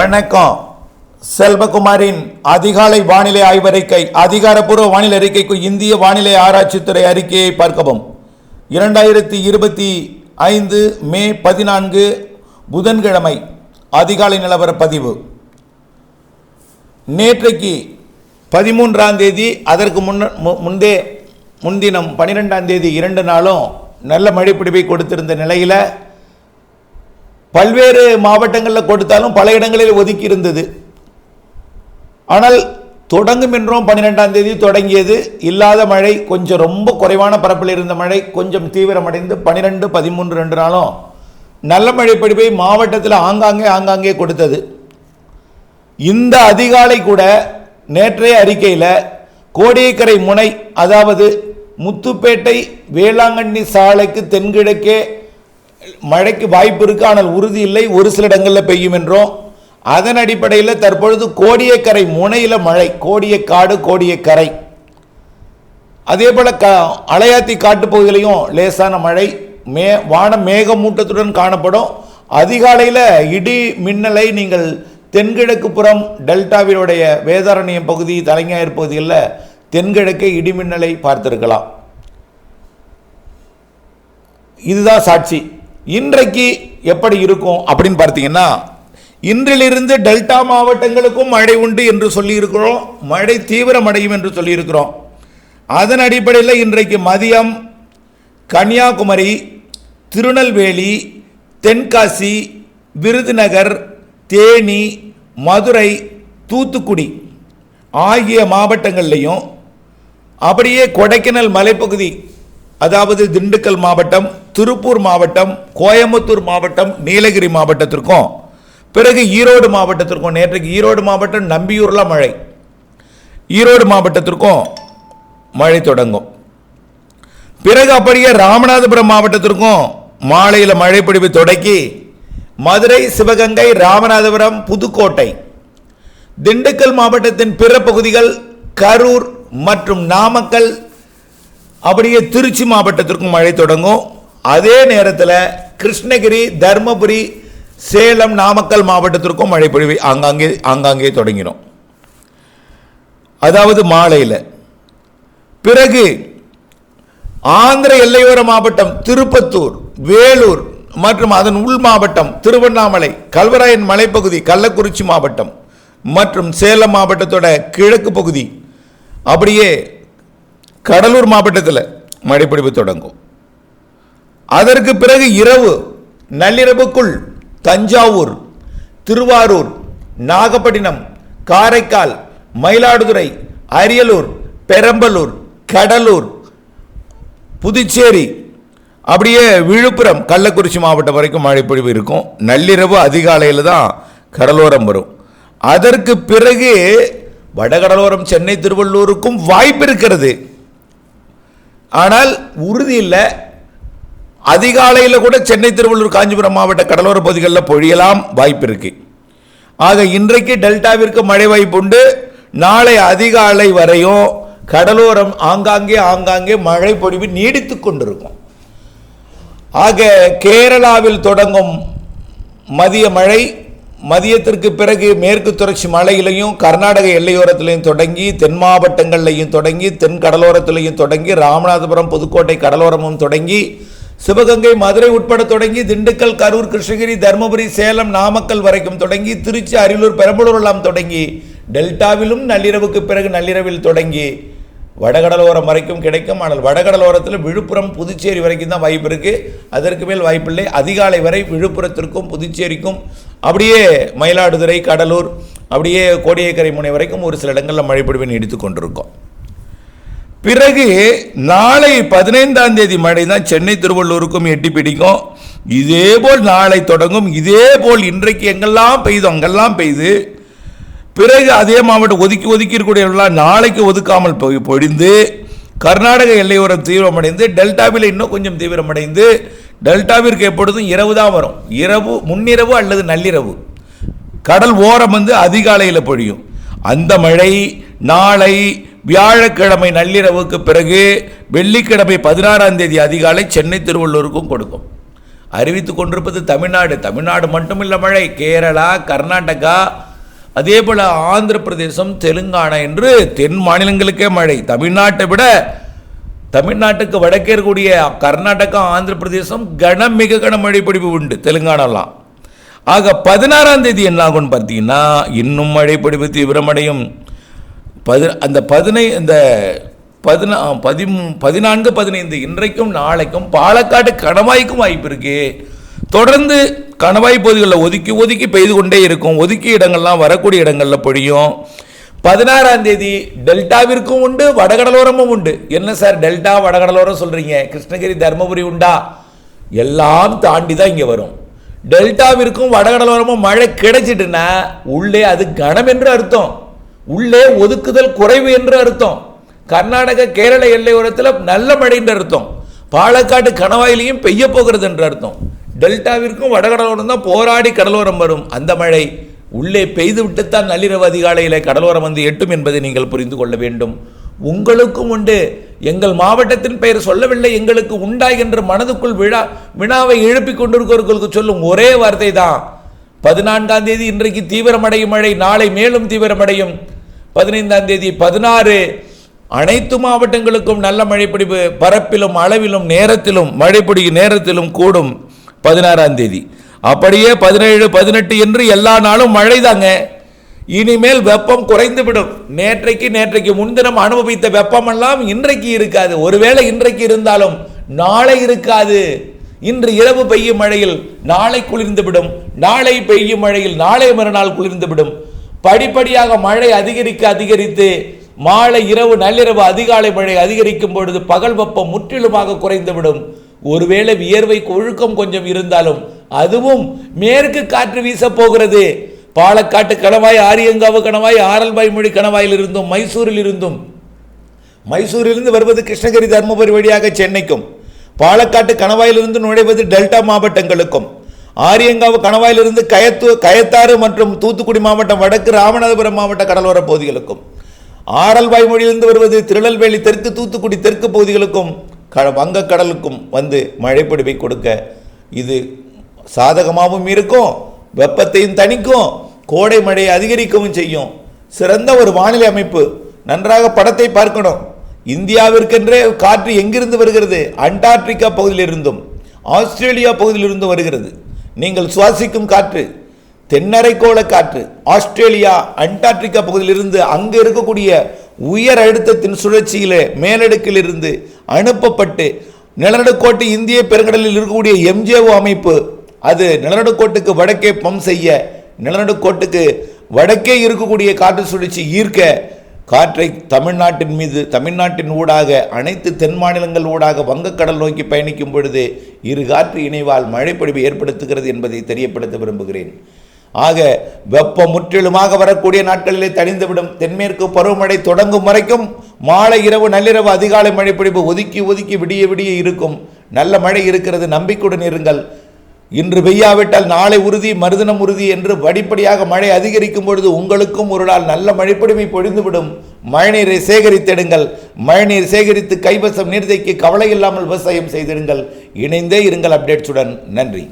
வணக்கம். செல்வகுமாரின் அதிகாலை வானிலை ஆய்வறிக்கை அதிகாரப்பூர்வ வானிலை அறிக்கைக்கு இந்திய வானிலை ஆராய்ச்சித்துறை அறிக்கையை பார்க்கவும். இரண்டாயிரத்தி இருபத்தி ஐந்து மே பதினான்கு புதன்கிழமை அதிகாலை நிலவர பதிவு நேற்றைக்கு பதிமூன்றாம் தேதி அதற்கு முன்ன மு- முந்தே முன்தினம் பன்னிரெண்டாம் தேதி இரண்டு நாளும் நல்ல மழைப்பிடிப்பை கொடுத்திருந்த நிலையில் பல்வேறு மாவட்டங்களில் கொடுத்தாலும் பல இடங்களில் ஒதுக்கி இருந்தது. ஆனால் தொடங்கும் என்றும் பன்னிரெண்டாம் தேதி தொடங்கியது. இல்லாத மழை கொஞ்சம் ரொம்ப குறைவான பரப்பில் இருந்த மழை கொஞ்சம் தீவிரமடைந்து பன்னிரெண்டு பதிமூன்று ரெண்டு நாளும் நல்ல மழை படிப்பை மாவட்டத்தில் ஆங்காங்கே ஆங்காங்கே கொடுத்தது. இந்த அதிகாலை கூட நேற்றைய அறிக்கையில் கோடியக்கரை முனை அதாவது முத்துப்பேட்டை வேளாங்கண்ணி சாலைக்கு தென்கிழக்கே மழைக்கு வாய்ப்பு இருக்கு ஆனால் உறுதி இல்லை. ஒரு சில இடங்களில் பெய்யும் என்றும். அதன் அடிப்படையில் தற்பொழுது கோடியக்கரை முனையில் மழை கோடியக்காடு கோடியக்கரை. அதே போல் க அலையாத்தி காட்டுப்பகுதியிலையும் லேசான மழை மே வான மேகமூட்டத்துடன் காணப்படும். அதிகாலையில் இடி மின்னலை நீங்கள் தென்கிழக்கு புறம் டெல்டாவினுடைய வேதாரண்யம் பகுதி தலைஞாயிறு பகுதிகளில் தென்கிழக்கே இடி மின்னலை பார்த்திருக்கலாம். இதுதான் சாட்சி. இன்றைக்கு எப்படி இருக்கும் அப்படின்னு பார்த்தீங்கன்னா இன்றிலிருந்து டெல்டா மாவட்டங்களுக்கும் மழை உண்டு என்று சொல்லியிருக்கிறோம். மழை தீவிரமடையும் என்று சொல்லியிருக்கிறோம். அதன் அடிப்படையில் இன்றைக்கு மதியம் கன்னியாகுமரி திருநெல்வேலி தென்காசி விருதுநகர் தேனி மதுரை தூத்துக்குடி ஆகிய மாவட்டங்கள்லையும் அப்படியே கொடைக்கானல் மலைப்பகுதி அதாவது திண்டுக்கல் மாவட்டம் திருப்பூர் மாவட்டம் கோயம்புத்தூர் மாவட்டம் நீலகிரி மாவட்டத்திற்கும். பிறகு ஈரோடு மாவட்டத்திற்கும். நேற்றைக்கு ஈரோடு மாவட்டம் நம்பியூரில் மழை. ஈரோடு மாவட்டத்திற்கும் மழை தொடங்கும். பிறகு அப்படியே ராமநாதபுரம் மாவட்டத்திற்கும் மாலையில் மழை பிடிப்பு தொடக்கி மதுரை சிவகங்கை ராமநாதபுரம் புதுக்கோட்டை. திண்டுக்கல் மாவட்டத்தின் பிற பகுதிகள் கரூர் மற்றும் நாமக்கல் அப்படியே திருச்சி மாவட்டத்திற்கும் மழை தொடங்கும். அதே நேரத்தில் கிருஷ்ணகிரி தர்மபுரி சேலம் நாமக்கல் மாவட்டத்திற்கும் மழை பொழிவு ஆங்காங்கே ஆங்காங்கே தொடங்கிடும் அதாவது மாலையில். பிறகு ஆந்திர எல்லையோர மாவட்டம் திருப்பத்தூர் வேலூர் மற்றும் அதன் உள் மாவட்டம் திருவண்ணாமலை கல்வராயன் மலைப்பகுதி கள்ளக்குறிச்சி மாவட்டம் மற்றும் சேலம் மாவட்டத்தோட கிழக்கு பகுதி அப்படியே கடலூர் மாவட்டத்தில் மழைப்பிடிப்பு தொடங்கும். அதற்கு பிறகு இரவு நள்ளிரவுக்குள் தஞ்சாவூர் திருவாரூர் நாகப்பட்டினம் காரைக்கால் மயிலாடுதுறை அரியலூர் பெரம்பலூர் கடலூர் புதுச்சேரி அப்படியே விழுப்புரம் கள்ளக்குறிச்சி மாவட்டம் வரைக்கும் மழைப்பொழிவு இருக்கும். நள்ளிரவு அதிகாலையில் தான் கடலோரம் வரும். அதற்கு பிறகு வடகடலோரம் சென்னை திருவள்ளூருக்கும் வாய்ப்பு இருக்கிறது. ஆனால் உறுதி இல்லை. அதிகாலையில் கூட சென்னை திருவள்ளூர் காஞ்சிபுரம் மாவட்ட கடலோர பகுதிகளில் பொழியலாம் வாய்ப்பு இருக்கு. ஆக இன்றைக்கு டெல்டாவிற்கு மழை வாய்ப்பு உண்டு. நாளை அதிகாலை வரையும் கடலோரம் ஆங்காங்கே ஆங்காங்கே மழை பொழிவு நீடித்து கொண்டிருக்கும். ஆக கேரளாவில் தொடங்கும் மதிய மழை மதியத்திற்கு பிறகு மேற்கு தொடர்ச்சி மலையிலையும் கர்நாடக எல்லையோரத்திலையும் தொடங்கி தென் மாவட்டங்கள்லையும் தொடங்கி தென் கடலோரத்திலையும் தொடங்கி ராமநாதபுரம் புதுக்கோட்டை கடலோரமும் தொடங்கி சிவகங்கை மதுரை உட்பட தொடங்கி திண்டுக்கல் கரூர் கிருஷ்ணகிரி தருமபுரி சேலம் நாமக்கல் வரைக்கும் தொடங்கி திருச்சி அரியலூர் பெரம்பலூர் எல்லாம் தொடங்கி டெல்டாவிலும் நள்ளிரவுக்கு பிறகு நள்ளிரவில் தொடங்கி வடகடலோரம் வரைக்கும் கிடைக்கும். ஆனால் வடகடலோரத்தில் விழுப்புரம் புதுச்சேரி வரைக்கும் தான் வாய்ப்பு இருக்குது அதற்கு மேல் வாய்ப்பில்லை. அதிகாலை வரை விழுப்புரத்திற்கும் புதுச்சேரிக்கும் அப்படியே மயிலாடுதுறை கடலூர் அப்படியே கோடியக்கரை முனை வரைக்கும் ஒரு சில இடங்களில் மழை பொழிவை நீடித்து கொண்டிருக்கோம். பிறகு நாளை பதினைந்தாம் தேதி மழை தான் சென்னை திருவள்ளூருக்கும் எட்டி பிடிக்கும். இதே போல் நாளை தொடங்கும். இதே போல் இன்றைக்கு எங்கெல்லாம் பெய்யுதோ அங்கெல்லாம் பெய்து பிறகு அதே மாவட்டம் ஒதுக்கி ஒதுக்கி இருக்கக்கூடியவர்களாம் நாளைக்கு ஒதுக்காமல் போய் பொழிந்து கர்நாடக எல்லையோரம் தீவிரமடைந்து டெல்டாவில் இன்னும் கொஞ்சம் தீவிரமடைந்து டெல்டாவிற்கு எப்பொழுதும் இரவு தான் வரும். இரவு முன்னிரவு அல்லது நள்ளிரவு. கடல் ஓரம் வந்து அதிகாலையில் பொழியும். அந்த மழை நாளை வியாழக்கிழமை நள்ளிரவுக்கு பிறகு வெள்ளிக்கிழமை பதினாறாம் தேதி அதிகாலை சென்னை திருவள்ளூருக்கும் கொடுக்கும். அறிவித்து கொண்டிருப்பது தமிழ்நாடு. தமிழ்நாடு மட்டுமில்ல மழை. கேரளா கர்நாடகா அதே போல் ஆந்திர பிரதேசம் தெலுங்கானா என்று தென் மாநிலங்களுக்கே மழை. தமிழ்நாட்டை விட தமிழ்நாட்டுக்கு வடக்கே இருக்கக்கூடிய கர்நாடகா ஆந்திர பிரதேசம் கன மிக கன மழை பொழிவு உண்டு தெலுங்கானாலாம். ஆக பதினாறாம் தேதி என்ன ஆகும்னு பார்த்தீங்கன்னா இன்னும் மழை பொழிவு தீவிரமடையும். பதி அந்த பதினை இந்த பதினா பதி பதினான்கு பதினைந்து இன்றைக்கும் நாளைக்கும் பாலக்காடு கணவாய்க்கும் வாய்ப்பு இருக்கு. தொடர்ந்து கணவாய் பகுதிகளில் ஒதுக்கி ஒதுக்கி பெய்து கொண்டே இருக்கும். ஒதுக்கி இடங்கள்லாம் வரக்கூடிய இடங்களில் பொழியும். பதினாறாம் தேதி டெல்டாவிற்கும் உண்டு வடகடலோரமும் உண்டு. என்ன சார் டெல்டா வடகடலோரம் சொல்றீங்க? கிருஷ்ணகிரி தருமபுரி உண்டா? எல்லாம் தாண்டி தான் இங்கே வரும். டெல்டாவிற்கும் வடகடலோரமும் மழை கிடைச்சிட்டுன்னா உள்ளே அது கனம் என்று அர்த்தம். உள்ளே ஒதுக்குதல் குறைவு என்று அர்த்தம். கர்நாடக கேரள எல்லையோரத்தில் நல்ல மழை என்று அர்த்தம். பாலக்காடு கணவாயிலையும் பெய்ய போகிறது என்று அர்த்தம். டெல்டாவிற்கும் வடகடலோரம் தான் போராடி கடலோரம் வரும் அந்த மழை. உள்ளே பெய்துவிட்டுத்தான் நள்ளிரவு அதிகாலையில் கடலோரம் வந்து எட்டும் என்பதை நீங்கள் புரிந்து கொள்ள வேண்டும். உங்களுக்கும் உண்டு. எங்கள் மாவட்டத்தின் பெயர் சொல்லவில்லை எங்களுக்கு உண்டா என்று மனதுக்குள் விழா வினாவை எழுப்பிக் கொண்டிருக்கிறவர்களுக்கு சொல்லும் ஒரே வார்த்தை தான் பதினான்காம் தேதி இன்றைக்கு தீவிரமடையும் மழை நாளை மேலும் தீவிரமடையும். பதினைந்தாம் தேதி பதினாறு. அனைத்து மாவட்டங்களுக்கும் நல்ல மழைப்பிடிப்பு பரப்பிலும் அளவிலும் நேரத்திலும் மழைப்பிடிக்கும் நேரத்திலும் கூடும். பதினாறாம் தேதி. அப்படியே பதினேழு பதினெட்டு என்று எல்லா நாளும் மழை தாங்க இனிமேல் வெப்பம் குறைந்துவிடும். நேற்றைக்கு நேற்றைக்கு முன்தினம் அனுபவித்த வெப்பமெல்லாம் இன்றைக்கு இருக்காது. ஒருவேளை இன்றைக்கு இருந்தாலும் நாளை இருக்காது. இன்று இரவு பெய்யும் மழையில் நாளை குளிர்ந்துவிடும். நாளை பெய்யும் மழையில் நாளை மறுநாள் குளிர்ந்துவிடும். படிப்படியாக மழை அதிகரிக்க அதிகரித்து மாலை இரவு நள்ளிரவு அதிகாலை மழை அதிகரிக்கும் பொழுது பகல் வெப்பம் முற்றிலுமாக குறைந்துவிடும். ஒருவேளை வியர்வை ஒழுக்கம் கொஞ்சம் இருந்தாலும் அதுவும் மேற்கு காற்று வீச போகிறது. பாலக்காட்டு கணவாய் ஆரியங்காவு கணவாய் ஆரல்பாய் மொழி கணவாயில் இருந்தும் மைசூரில் இருந்தும். மைசூரிலிருந்து வருவது கிருஷ்ணகிரி தருமபுரி வழியாக சென்னைக்கும். பாலக்காட்டு கணவாயிலிருந்து நுழைவது டெல்டா மாவட்டங்களுக்கும். ஆரியங்காவு கணவாயிலிருந்து கயத்து கயத்தாறு மற்றும் தூத்துக்குடி மாவட்டம் வடக்கு ராமநாதபுரம் மாவட்ட கடலோர பகுதிகளுக்கும். ஆரல்வாய் மொழியிலிருந்து வருவது திருநெல்வேலி தெற்கு தூத்துக்குடி தெற்கு பகுதிகளுக்கும் க வங்கக்கடலுக்கும் வந்து மழைப்பொடிவை கொடுக்க இது சாதகமாகவும் இருக்கும் வெப்பத்தையும் தணிக்கும் கோடை மழையை அதிகரிக்கவும் செய்யும். சிறந்த ஒரு வானிலை அமைப்பு. நன்றாக படத்தை பார்க்கணும். இந்தியாவிற்கென்றே காற்று எங்கிருந்து வருகிறது? அண்டார்டிகா பகுதியிலிருந்தும் ஆஸ்திரேலியா பகுதியிலிருந்தும் வருகிறது. நீங்கள் சுவாசிக்கும் காற்று தென்னரைக்கோள காற்று ஆஸ்திரேலியா அண்டார்டிகா பகுதியிலிருந்து அங்கு இருக்கக்கூடிய உயர் அழுத்தத்தின் சுழற்சியிலே மேலடுக்கிலிருந்து அனுப்பப்பட்டு நிலநடுக்கோட்டு இந்திய பெருங்கடலில் இருக்கக்கூடிய எம்ஜேஓ அமைப்பு அது நிலநடுக்கோட்டுக்கு வடக்கே பம்ப் செய்ய நிலநடுக்கோட்டுக்கு வடக்கே இருக்கக்கூடிய காற்று சுழற்சி ஈர்க்க காற்றை தமிழ்நாட்டின் மீது தமிழ்நாட்டின் ஊடாக அனைத்து தென் மாநிலங்கள் ஊடாக வங்கக்கடல் நோக்கி பயணிக்கும் பொழுது இரு காற்று இணைவால் மழைப்பொழிவு ஏற்படுத்துகிறது என்பதை தெரியப்படுத்த விரும்புகிறேன். ஆக வெப்பம் முற்றிலுமாக வரக்கூடிய நாட்களிலே தணிந்துவிடும் தென்மேற்கு பருவமழை தொடங்கும் வரைக்கும் மாலை இரவு நள்ளிரவு அதிகாலை மழைப்பொழிவு ஒதுக்கி ஒதுக்கி விடிய விடிய இருக்கும். நல்ல மழை இருக்கிறது. நம்பிக்கையுடன் இருங்கள். இன்று பெய்யாவிட்டால் நாளை உறுதி மறுதினம் உறுதி என்று படிப்படியாக மழை அதிகரிக்கும் பொழுது உங்களுக்கும் ஒரு நாள் நல்ல மழைப்பொழிவை பொழிந்துவிடும். மழைநீரை சேகரித்திடுங்கள். மழைநீர் சேகரித்து கைவசம் நீர்த்தைக்கு கவலை இல்லாமல் விவசாயம் செய்திடுங்கள். இணைந்தே இருங்கள் அப்டேட்ஸுடன். நன்றி.